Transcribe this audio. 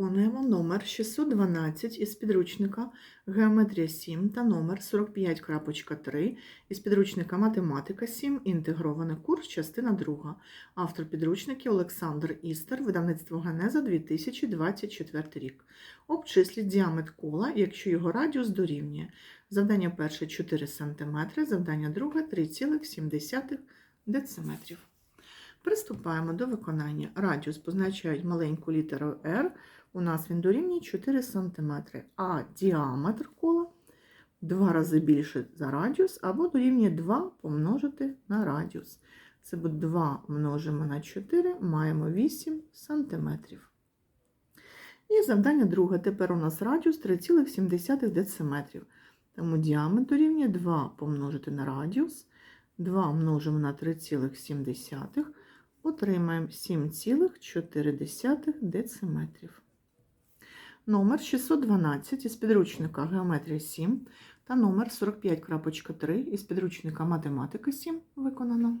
Виконуємо номер 612 із підручника Геометрія 7 та номер 45.3 із підручника Математика 7. Інтегрований курс, частина 2. Автор підручників Олександр Істер, видавництво Генеза 2024 рік. Обчисліть діаметр кола, якщо його радіус дорівнює. Завдання перше 4 см, завдання друге 3,7 дециметрів. Приступаємо до виконання. Радіус позначають маленьку літеру R. У нас він дорівнює 4 см, а діаметр кола два рази більше за радіус, або дорівнює 2 помножити на радіус. Це буде 2 множимо на 4, маємо 8 см. І завдання друге. Тепер у нас радіус 3,7 дециметрів. Тому діаметр дорівнює 2 помножити на радіус. 2 множимо на 3,7, отримаємо 7,4 дециметрів. Номер 612 із підручника Геометрія 7 та номер 45.3 із підручника Математика 7 виконано.